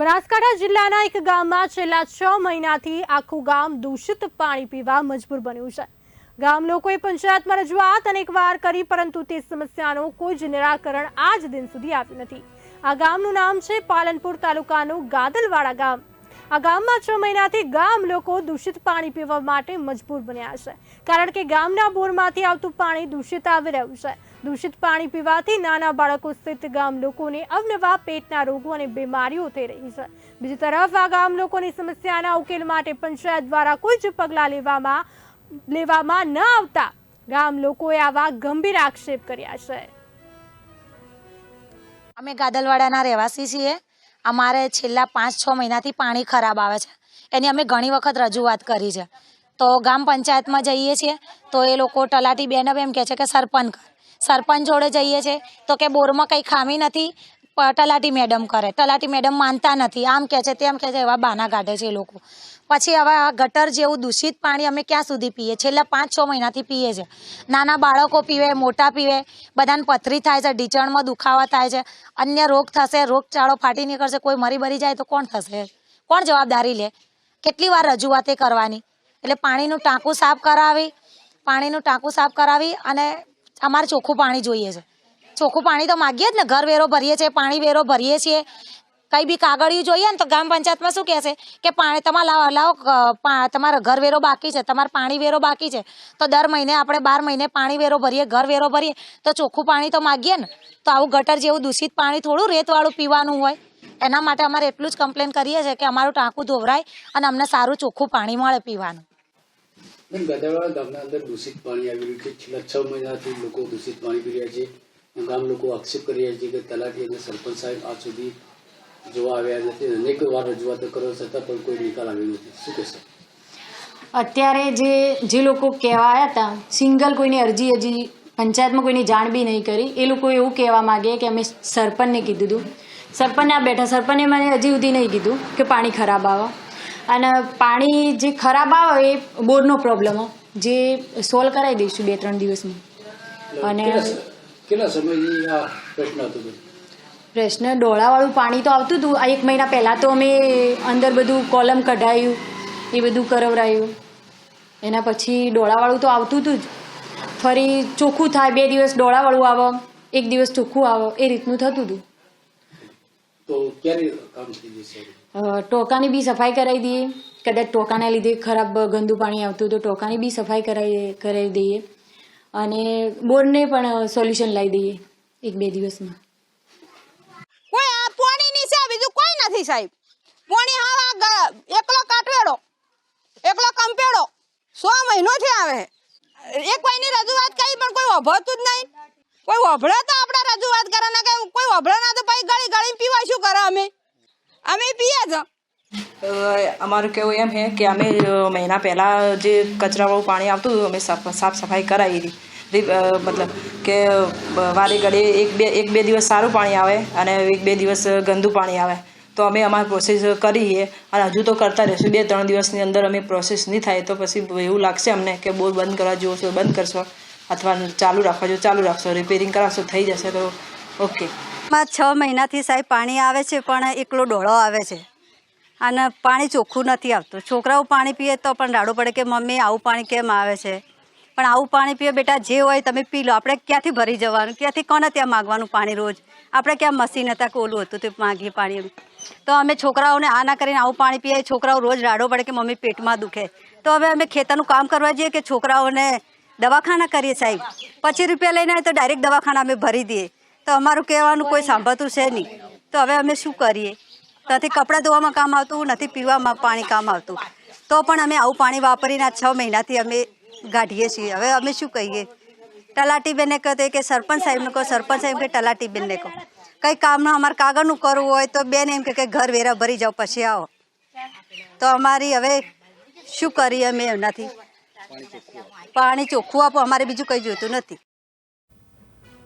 બનાસકાંઠા જિલ્લાના એક ગામમાં છેલ્લા છ મહિનાથી આખું ગામ દૂષિત પાણી પીવા મજબૂર બન્યું છે. ગામ લોકોએ પંચાયતમાં રજૂઆત અનેકવાર કરી, પરંતુ તે સમસ્યાનું કોઈ જ નિરાકરણ આજ દિન સુધી આવ્યું નથી. આ ગામનું નામ છે પાલનપુર તાલુકાનું ગાદલવાડા ગામ. આ ગામમાં છ મહિનાથી ગામ લોકો દૂષિત પાણી પીવા માટે મજબૂર બન્યા છે. કારણ કે ગામના બોરમાંથી આવતું પાણી દૂષિત આવી રહ્યું છે. દૂષિત પાણી પીવાથી નાના બાળકો સ્થિત ગામ લોકોને અવનવા પેટના રોગો અને બીમારીઓ થઈ રહી છે. બીજી તરફ, આ ગામ લોકોની સમસ્યાના ઉકેલ માટે પંચાયત દ્વારા કોઈ જ પગલાં લેવામાં લેવામાં ન આવતા ગામ લોકોએ આવા ગંભીર આક્ષેપ કર્યા છે. અમે ગાદલવાડાના રહેવાસી છીએ. અમારે છેલ્લા પાંચ છ મહિનાથી પાણી ખરાબ આવે છે. એની અમે ઘણી વખત રજૂઆત કરી છે. તો ગામ પંચાયતમાં જઈએ છીએ, તો એ લોકો તલાટી બેન એમ કહે છે કે, સરપંચ સરપંચ જોડે જઈએ છીએ તો કે, બોરમાં કંઈ ખામી નથી તલાટી મેડમ કરે. તલાટી મેડમ માનતા નથી. આમ કહે છે, તેમ કહે છે, એવા બહાના કાઢે છે લોકો. પછી હવે ગટર જેવું દૂષિત પાણી અમે ક્યાં સુધી પીએ? છેલ્લા પાંચ છ મહિનાથી પીએ છે. નાના બાળકો પીવે, મોટા પીવે, બધાને પથરી થાય છે, ઢીચણમાં દુખાવા થાય છે. અન્ય રોગ થશે, રોગચાળો ફાટી નીકળશે, કોઈ મરી બરી જાય તો કોણ થશે? કોણ જવાબદારી લે? કેટલી વાર રજૂઆતે કરવાની? એટલે પાણીનું ટાંકું સાફ કરાવી, પાણીનું ટાંકું સાફ કરાવી અને અમારે ચોખ્ખું પાણી જોઈએ છે. ચોખ્ખું પાણી તો માગીએ જ ને. ઘર વેરો ભરીએ છીએ, પાણી વેરો ભરીએ છીએ. કંઈ બી કાગળિયું જોઈએ ને તો ગ્રામ પંચાયતમાં શું કહેશે કે પાણી તમારે લાવો લાવો તમારો ઘર વેરો બાકી છે, તમારે પાણી વેરો બાકી છે. તો દર મહિને આપણે બાર મહિને પાણી વેરો ભરીએ, ઘર વેરો ભરીએ. તો ચોખ્ખું પાણી તો માગીએ ને, તો આવું ગટર જેવું દૂષિત પાણી થોડું રેતવાળું પીવાનું હોય. એના માટે અમારે એટલું જ કમ્પ્લેન કરીએ છીએ કે અમારું ટાંકું ધોવરાય અને અમને સારું ચોખ્ખું પાણી મળે પીવાનું. ગામના અંદર દૂષિત પાણી આવી રહ્યું છે. છ મહિનાથી લોકો દૂષિત પાણી પી રહ્યા છે. ગામ લોકો આક્ષેપ કરી રહ્યા છે કે તલાટી અને સરપંચ સાહેબ આજ સુધી જોવા આવ્યા નથી અનેક વાર રજૂઆતો કરવા છતાં પણ કોઈ નિકાલ આવ્યો નથી. શું કહેશો? અત્યારે જે જે લોકો કહેવાયા હતા સિંગલ કોઈની અરજી હજી પંચાયતમાં કોઈની જાણ બી નહીં કરી એ લોકો એવું કહેવા માગે કે અમે સરપંચને કીધું હતું સરપંચને આ બેઠા સરપંચે મને હજી સુધી નહીં કીધું કે પાણી ખરાબ આવે. અને પાણી જે ખરાબ આવે એ બોરનો પ્રોબ્લેમ જે સોલ્વ કરાવી દઈશું બે ત્રણ દિવસમાં અને- કેટલા સમયથી આ પ્રશ્ન હતો પ્રશ્ન ડોળાવાળું પાણી તો આવતું હતું. આ એક મહિના પહેલાં તો અમે અંદર બધું કોલમ કઢાયું એ બધું કરવરાયું એના પછી ડોળાવાળું તો આવતું હતું જ. ફરી ચોખ્ખું થાય બે દિવસ ડોળાવાળું આવે એક દિવસ ચોખ્ખું આવે એ રીતનું થતું હતું. ટોકાની બી સફાઈ કરાવી દઈએ. કદાચ ટોકાના લીધે ખરાબ ગંદુ પાણી આવતું તો ટોકાની બી સફાઈ કરાવી કરાવી દઈએ. અને બોર્ડને પણ સોલ્યુશન લાવી દઈએ એક બે દિવસમાં. કોઈ આ પોણીની છે, બીજું કોઈ નથી સાહેબ. પોણી હાવ એકલો કાટવેડો એકલો કંપેડો, સો મહિનોથી આવે. એક કોઈની રજૂઆત કરી, પણ કોઈ ઓભળતું જ નહીં. કોઈ ઓભળે તો આપણે રજૂઆત કરે ને કોઈ ઓભળે ના તો પછી ગળી ગળી પીવા શું કરે અમે? અમે પીએ જ. અમારું કહેવું એમ છે કે અમે મહિના પહેલાં જે કચરાવાળું પાણી આવતું હતું, અમે સાફ સાફ સફાઈ કરાવી હતી. મતલબ કે વારે ઘડીએ એક બે એક બે દિવસ સારું પાણી આવે અને એક બે દિવસ ગંદુ પાણી આવે. તો અમે અમારી પ્રોસેસ કરીએ અને હજુ તો કરતા રહીશું. બે, ત્રણ દિવસની અંદર અમે પ્રોસેસ નહીં થાય તો પછી એવું લાગશે અમને કે બોર બંધ કરવા જુઓ છો, બંધ કરશો. અથવા ચાલુ રાખવા જો ચાલુ રાખશો. રિપેરિંગ કરાવશો, થઈ જશે તો ઓકે માં છ મહિનાથી સાહેબ પાણી આવે છે, પણ એકલો ડોળો આવે છે. અને પાણી ચોખ્ખું નથી આવતું. છોકરાઓ પાણી પીએ તો પણ રાડો પડે કે મમ્મી આવું પાણી કેમ આવે છે? પણ આવું પાણી પીએ બેટા, જે હોય તમે પી લો. આપણે ક્યાંથી ભરી જવાનું? ક્યાંથી કોને ત્યાં માગવાનું પાણી રોજ? આપણે ક્યાં મશીન હતા કોલું હતું તે માગીએ પાણી તો અમે છોકરાઓને આ ના કરીને આવું પાણી પીએ. છોકરાઓ રોજ રાડો પડે કે મમ્મી પેટમાં દુખે. તો હવે અમે ખેતરનું કામ કરવા જઈએ કે છોકરાઓને દવાખાના કરીએ સાહેબ. પચીસ રૂપિયા લઈને આવે તો ડાયરેક્ટ દવાખાના અમે ભરી દઈએ. તો અમારું કહેવાનું કોઈ સાંભળતું છે નહીં. તો હવે અમે શું કરીએ? નથી કપડાં ધોવામાં કામ આવતું, નથી પીવામાં પાણી કામ આવતું. તો પણ અમે આવું પાણી વાપરીને છ મહિનાથી અમે કાઢીએ છીએ. હવે અમે શું કહીએ? તલાટી બેનને કહો કે સરપંચ સાહેબને કહો, સરપંચ સાહેબ કે તલાટી બેનને કહો. કંઈ કામનું અમારે કાગળનું કરવું હોય તો બેન એમ કે ઘર વેરા ભરી જાઓ, પછી આવો. તો અમારી હવે શું કરીએ અમે એમનાથી પાણી ચોખ્ખું આપો. અમારે બીજું કંઈ જોઈતું નથી.